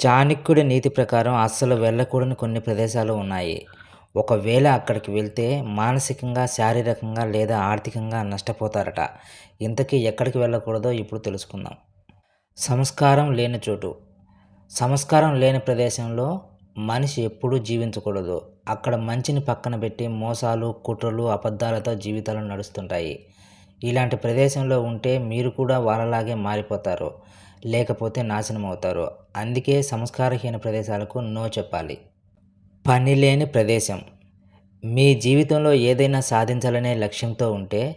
చాణక్యుడి నీతి ప్రకారం అస్సలు వెళ్ళకూడని కొన్ని ప్రదేశాలు ఉన్నాయి. ఒకవేళ అక్కడికి వెళ్తే మానసికంగా శారీరకంగా లేదా ఆర్థికంగా నష్టపోతారట. ఇంతకీ ఎక్కడికి వెళ్ళకూడదో ఇప్పుడు తెలుసుకుందాం. సంస్కారం లేని చోటు. సంస్కారం లేని ప్రదేశంలో మనిషి ఎప్పుడూ జీవించకూడదు. అక్కడ మంచిని పక్కన పెట్టి మోసాలు కుట్రలు అబద్ధాలతో జీవితాలు నడుస్తుంటాయి. ఇలాంటి ప్రదేశంలో ఉంటే మీరు కూడా వాళ్ళలాగే మారిపోతారు. లేకపోతే నాశనం అవుతారు అందుకే సంస్కారహీన ప్రదేశాలకు నో చెప్పాలి. పని లేని ప్రదేశం. మీ జీవితంలో ఏదైనా సాధించాలనే లక్ష్యంతో ఉంటే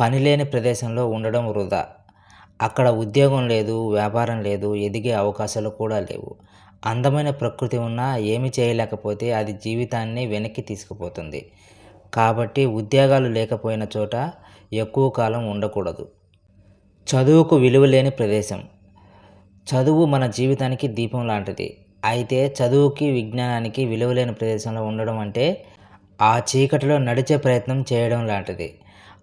పని లేని ప్రదేశంలో ఉండడం వృధా. అక్కడ ఉద్యోగం లేదు వ్యాపారం లేదు ఎదిగే అవకాశాలు కూడా లేవు. అందమైన ప్రకృతి ఉన్నా ఏమి చేయలేకపోతే అది జీవితాన్ని వెనక్కి తీసుకుపోతుంది. కాబట్టి ఉద్యోగాలు లేకపోయిన చోట ఎక్కువ కాలం ఉండకూడదు. చదువుకు విలువ లేని ప్రదేశం. చదువు మన జీవితానికి దీపం లాంటిది. అయితే చదువుకి విజ్ఞానానికి విలువలేని ప్రదేశంలో ఉండడం అంటే ఆ చీకటిలో నడిచే ప్రయత్నం చేయడం లాంటిది.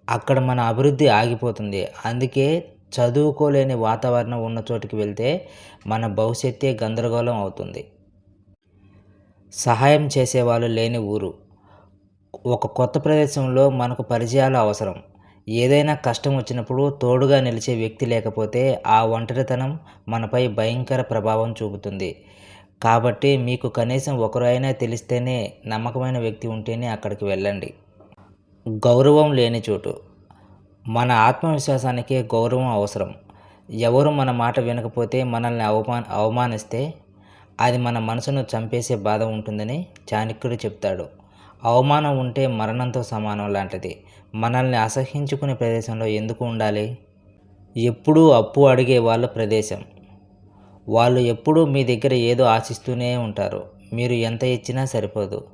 అక్కడ మన అభివృద్ధి ఆగిపోతుంది. అందుకే చదువుకోలేని వాతావరణం ఉన్న చోటికి వెళ్తే మన భవిష్యత్తే గందరగోళం అవుతుంది. సహాయం చేసేవాళ్ళు లేని ఊరు. ఒక కొత్త ప్రదేశంలో మనకు పరిచయాలు అవసరం. ఏదైనా కష్టం వచ్చినప్పుడు తోడుగా నిలిచే వ్యక్తి లేకపోతే ఆ ఒంటరితనం మనపై భయంకర ప్రభావం చూపుతుంది. కాబట్టి మీకు కనీసం ఒకరు అయినా తెలిస్తేనే నమ్మకమైన వ్యక్తి ఉంటేనే అక్కడికి వెళ్ళండి. గౌరవం లేని చోటు. మన ఆత్మవిశ్వాసానికి గౌరవం అవసరం. ఎవరు మన మాట వినకపోతే మనల్ని అవమాన అవమానిస్తే అది మన మనసును చంపేసే బాధ ఉంటుందని చాణక్యుడు చెప్తాడు. అవమానం ఉంటే మరణంతో సమానం లాంటిది. మనల్ని అసహించుకునే ప్రదేశంలో ఎందుకు ఉండాలి? ఎప్పుడూ అప్పు అడిగే వాళ్ళ ప్రదేశం. వాళ్ళు ఎప్పుడూ మీ దగ్గర ఏదో ఆశిస్తూనే ఉంటారు. మీరు ఎంత ఇచ్చినా సరిపోదు.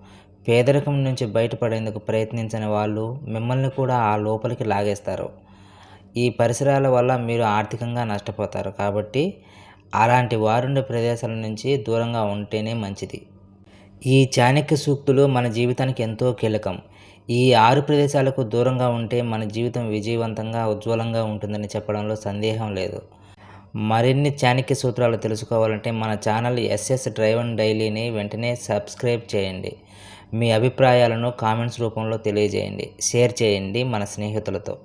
పేదరికం నుంచి బయటపడేందుకు ప్రయత్నించని వాళ్ళు మిమ్మల్ని కూడా ఆ లోపలికి లాగేస్తారు. ఈ పరిసరాల వల్ల మీరు ఆర్థికంగా నష్టపోతారు కాబట్టి అలాంటి వారుండే ప్రదేశాల నుంచి దూరంగా ఉంటేనే మంచిది. ఈ చాణక్య సూక్తులు మన జీవితానికి ఎంతో కీలకం. ఈ ఆరు ప్రదేశాలకు దూరంగా ఉంటే మన జీవితం విజయవంతంగా ఉజ్వలంగా ఉంటుందని చెప్పడంలో సందేహం లేదు. మరిన్ని చాణక్య సూత్రాలు తెలుసుకోవాలంటే మన ఛానల్ ఎస్ఎస్ డ్రైవ్ అండ్ డైలీని వెంటనే సబ్స్క్రైబ్ చేయండి. మీ అభిప్రాయాలను కామెంట్స్ రూపంలో తెలియజేయండి. షేర్ చేయండి మన స్నేహితులతో.